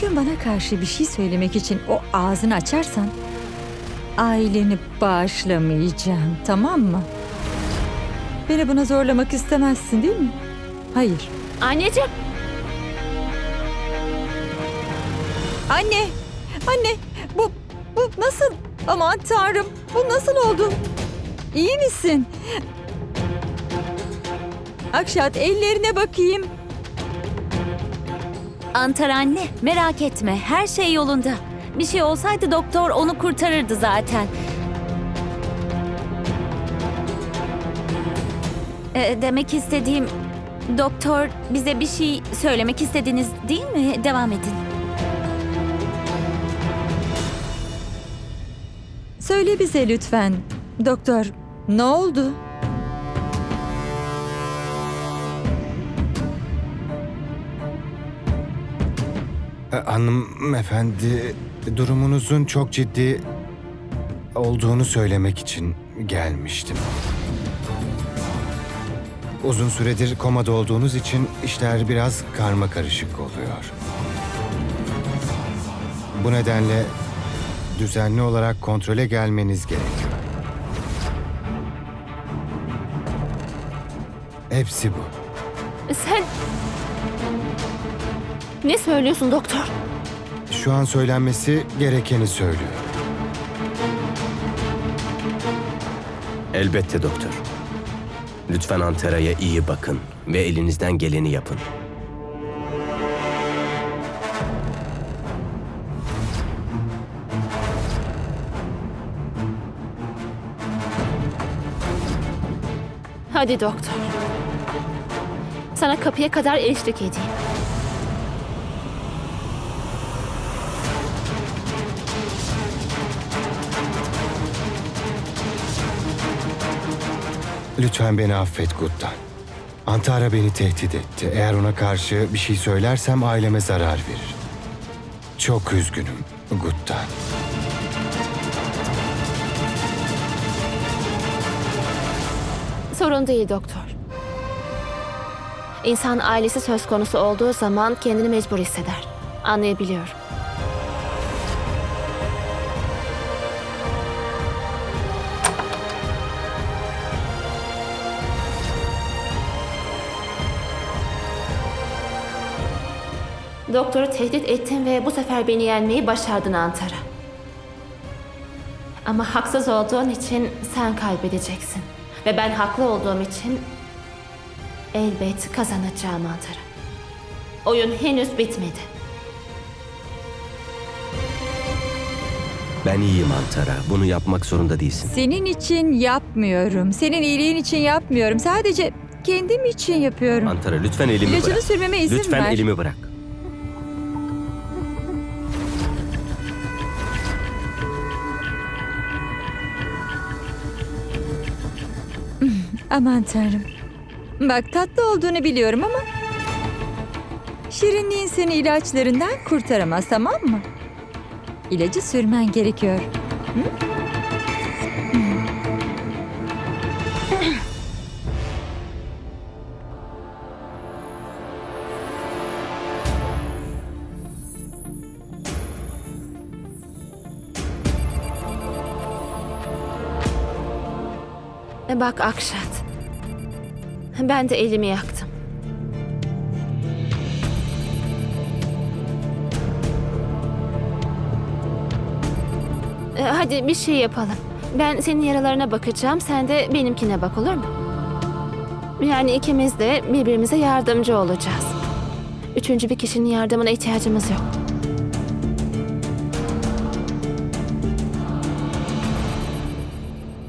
gün bana karşı bir şey söylemek için o ağzını açarsan aileni bağışlamayacağım tamam mı? Beni buna zorlamak istemezsin değil mi? Hayır. Anneciğim. Anne! Anne! Bu, bu nasıl? Aman tanrım bu nasıl oldu? İyi misin? Akşat ellerine bakayım. Antar anne merak etme her şey yolunda. Bir şey olsaydı doktor onu kurtarırdı zaten. Ee, demek istediğim doktor bize bir şey söylemek istediniz değil mi? Devam edin. Söyle bize lütfen. Doktor, ne oldu? Hanımefendi, durumunuzun çok ciddi olduğunu söylemek için gelmiştim. Uzun süredir komada olduğunuz için işler biraz karma karışık oluyor. Bu nedenle düzenli olarak kontrole gelmeniz gerekiyor. Hepsi bu. Sen... Ne söylüyorsun doktor? Şu an söylenmesi gerekeni söylüyor. Elbette doktor. Lütfen Antara'ya iyi bakın ve elinizden geleni yapın. Hadi doktor. Sana kapıya kadar eşlik edeyim. Lütfen beni affet Guttan. Antara beni tehdit etti. Eğer ona karşı bir şey söylersem aileme zarar verir. Çok üzgünüm Guttan. Sorun değil doktor. İnsan ailesi söz konusu olduğu zaman kendini mecbur hisseder. Anlayabiliyorum. Doktoru tehdit ettin ve bu sefer beni yenmeyi başardın Antara. Ama haksız olduğun için sen kaybedeceksin. Ve ben haklı olduğum için elbet kazanacağım Antara. Oyun henüz bitmedi. Ben iyiyim Antara. Bunu yapmak zorunda değilsin. Senin için yapmıyorum. Senin iyiliğin için yapmıyorum. Sadece kendim için yapıyorum. Antara lütfen elimi İlacını bırak. sürmeme izin lütfen ver. elimi bırak. Aman tanrım. Bak tatlı olduğunu biliyorum ama... Şirinliğin seni ilaçlarından kurtaramaz tamam mı? İlacı sürmen gerekiyor. Hı? Bak Akşat. Ben de elimi yaktım. E, Hadi bir şey yapalım. Ben senin yaralarına bakacağım, sen de benimkine bak olur mu? Yani ikimiz de birbirimize yardımcı olacağız. Üçüncü bir kişinin yardımına ihtiyacımız yok.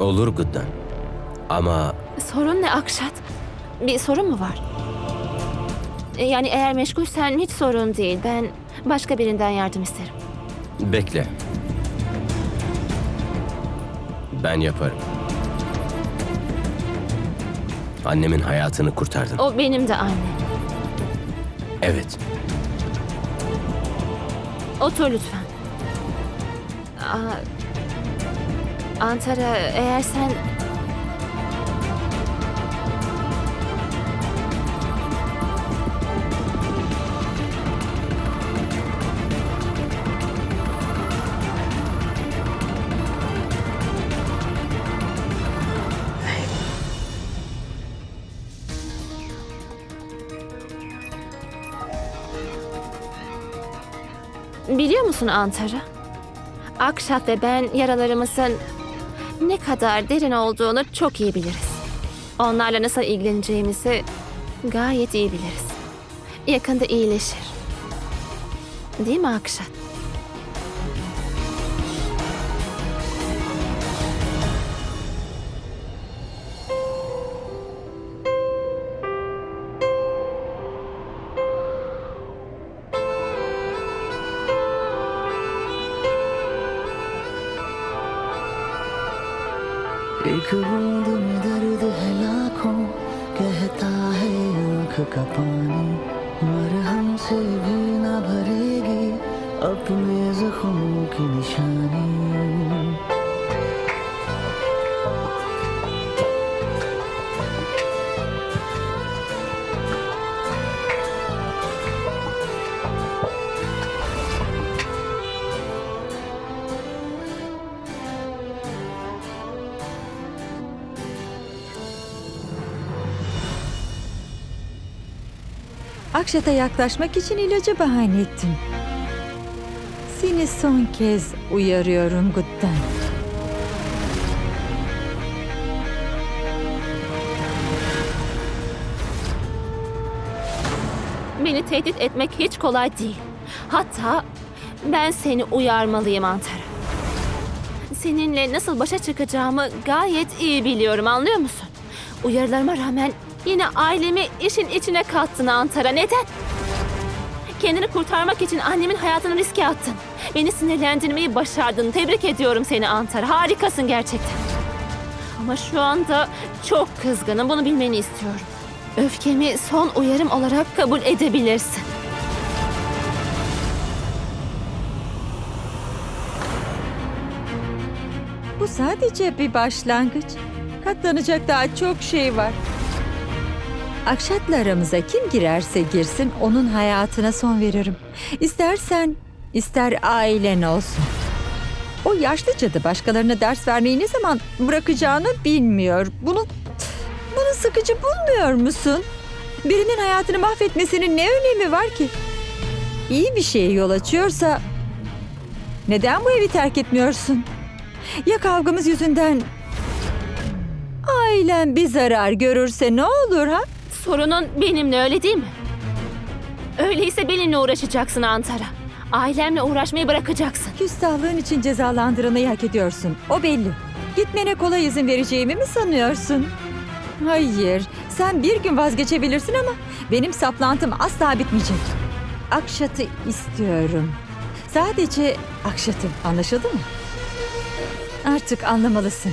Olur Guddan. Ama Sorun ne Akşat? Bir sorun mu var? E, Yani eğer meşgulsen hiç sorun değil. Ben başka birinden yardım isterim. bekle. Ben yaparım. Annemin hayatını kurtardın. O benim de annem. Evet. Otur lütfen. Aa, Antara eğer sen... Biliyor musun Antara? Akşat ve ben yaralarımızın ne kadar derin olduğunu çok iyi biliriz. Onlarla nasıl ilgileneceğimizi gayet iyi biliriz. Yakında iyileşir. Değil mi Akşat? एक बूंद में दर्द है लाखों, कहता है आँख का पानी। मरहम से भी ना भरेगी अपने जख्मों की निशानी। Akşat'a yaklaşmak için ilacı bahane ettin. Seni son kez uyarıyorum Guttan. Beni tehdit etmek hiç kolay değil. Hatta ben seni uyarmalıyım Antara. Seninle nasıl başa çıkacağımı gayet iyi biliyorum anlıyor musun? Uyarılarıma rağmen yine ailemi işin içine kattın Antara. Neden? Kendini kurtarmak için annemin hayatını riske attın. Beni sinirlendirmeyi başardın. Tebrik ediyorum seni Antara. Harikasın gerçekten. Ama şu anda çok kızgınım. Bunu bilmeni istiyorum. Öfkemi son uyarım olarak kabul edebilirsin. Bu sadece bir başlangıç. Katlanacak daha çok şey var. Akşat'la aramıza kim girerse girsin onun hayatına son veririm. İstersen ister ailen olsun. O yaşlı cadı başkalarına ders vermeyi ne zaman bırakacağını bilmiyor. Bunu bunu sıkıcı bulmuyor musun? Birinin hayatını mahvetmesinin ne önemi var ki? İyi bir şeye yol açıyorsa neden bu evi terk etmiyorsun? Ya kavgamız yüzünden ailen bir zarar görürse ne olur ha? Sorunun benimle öyle değil mi? Öyleyse benimle uğraşacaksın Antara. Ailemle uğraşmayı bırakacaksın. Küstahlığın için cezalandırılmayı hak ediyorsun. O belli. Gitmene kolay izin vereceğimi mi sanıyorsun? Hayır. Sen bir gün vazgeçebilirsin ama benim saplantım asla bitmeyecek. Akşat'ı istiyorum. Sadece Akşat'ı. Anlaşıldı mı? Artık anlamalısın.